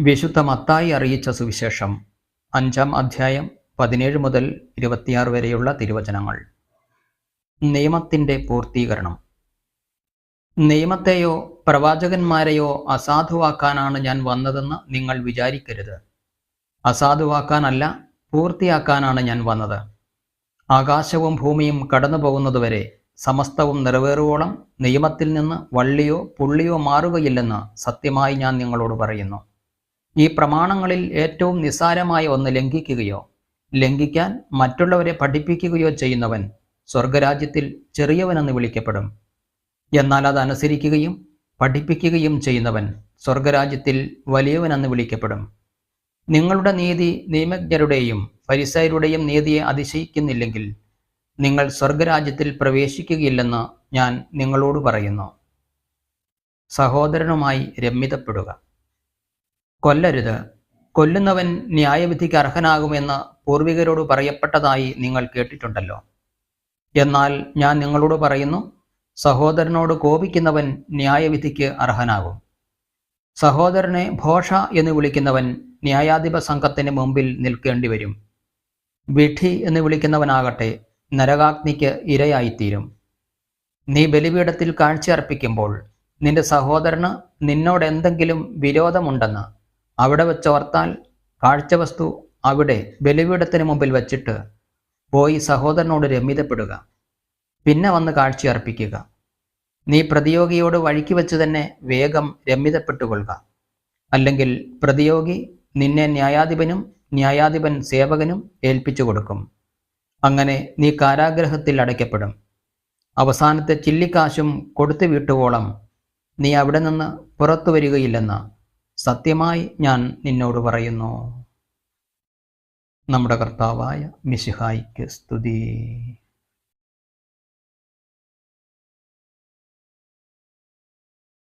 വിശുദ്ധ മത്തായി അറിയിച്ച സുവിശേഷം അഞ്ചാം അധ്യായം പതിനേഴ് മുതൽ ഇരുപത്തിയാറ് വരെയുള്ള തിരുവചനങ്ങൾ. നിയമത്തിന്റെ പൂർത്തീകരണം. നിയമത്തെയോ പ്രവാചകന്മാരെയോ അസാധുവാക്കാനാണ് ഞാൻ വന്നതെന്ന് നിങ്ങൾ വിചാരിക്കരുത്. അസാധുവാക്കാനല്ല പൂർത്തിയാക്കാനാണ് ഞാൻ വന്നത്. ആകാശവും ഭൂമിയും കടന്നു പോകുന്നതുവരെ സമസ്തവും നിറവേറുവോളം നിയമത്തിൽ നിന്ന് വള്ളിയോ പുള്ളിയോ മാറുകയില്ലെന്ന് സത്യമായി ഞാൻ നിങ്ങളോട് പറയുന്നു. ഈ പ്രമാണങ്ങളിൽ ഏറ്റവും നിസ്സാരമായ ഒന്ന് ലംഘിക്കുകയോ ലംഘിക്കാൻ മറ്റുള്ളവരെ പഠിപ്പിക്കുകയോ ചെയ്യുന്നവൻ സ്വർഗരാജ്യത്തിൽ ചെറിയവനെന്ന് വിളിക്കപ്പെടും. എന്നാൽ അത് അനുസരിക്കുകയും പഠിപ്പിക്കുകയും ചെയ്യുന്നവൻ സ്വർഗരാജ്യത്തിൽ വലിയവനെന്ന് വിളിക്കപ്പെടും. നിങ്ങളുടെ നീതി നിയമജ്ഞരുടെയും പരിസയരുടെയും നീതിയെ അതിശയിക്കുന്നില്ലെങ്കിൽ നിങ്ങൾ സ്വർഗരാജ്യത്തിൽ പ്രവേശിക്കുകയില്ലെന്ന് ഞാൻ നിങ്ങളോട് പറയുന്നു. സഹോദരനുമായി രമ്യതപ്പെടുക. കൊല്ലരുത്. കൊല്ലുന്നവൻ ന്യായവിധിക്ക് അർഹനാകുമെന്ന് പൂർവികരോട് പറയപ്പെട്ടതായി നിങ്ങൾ കേട്ടിട്ടുണ്ടല്ലോ. എന്നാൽ ഞാൻ നിങ്ങളോട് പറയുന്നു സഹോദരനോട് കോപിക്കുന്നവൻ ന്യായവിധിക്ക് അർഹനാകും. സഹോദരനെ ഭോഷ എന്ന് വിളിക്കുന്നവൻ ന്യായാധിപ സംഘത്തിന് മുമ്പിൽ നിൽക്കേണ്ടി വരും വിഠി എന്ന് വിളിക്കുന്നവനാകട്ടെ നരകാഗ്നിക്ക് ഇരയായിത്തീരും. നീ ബലിപീഠത്തിൽ കാഴ്ചയർപ്പിക്കുമ്പോൾ നിന്റെ സഹോദരന് നിന്നോട് എന്തെങ്കിലും വിരോധമുണ്ടെന്ന് അവിടെ വെച്ചോർത്താൽ കാഴ്ചവസ്തു അവിടെ ബലിപീഠത്തിന് മുമ്പിൽ വച്ചിട്ട് പോയി സഹോദരനോട് രമിതപ്പെടുക പിന്നെ വന്ന് കാഴ്ചയർപ്പിക്കുക നീ പ്രതിയോഗിയോട് വഴിക്ക് വെച്ച് തന്നെ വേഗം രമ്യതപ്പെട്ടുകൊള്ളുക. അല്ലെങ്കിൽ പ്രതിയോഗി നിന്നെ ന്യായാധിപനും ന്യായാധിപൻ സേവകനും ഏൽപ്പിച്ചു കൊടുക്കും. അങ്ങനെ നീ കാരാഗ്രഹത്തിൽ അടയ്ക്കപ്പെടും. അവസാനത്തെ ചില്ലിക്കാശും കൊടുത്തു വിട്ടുവോളം നീ അവിടെ നിന്ന് പുറത്തു വരികയില്ലെന്ന് സത്യമായി ഞാൻ നിന്നോട് പറയുന്നു. നമ്മുടെ കർത്താവായ മിശിഹായിക്ക് സ്തുതി.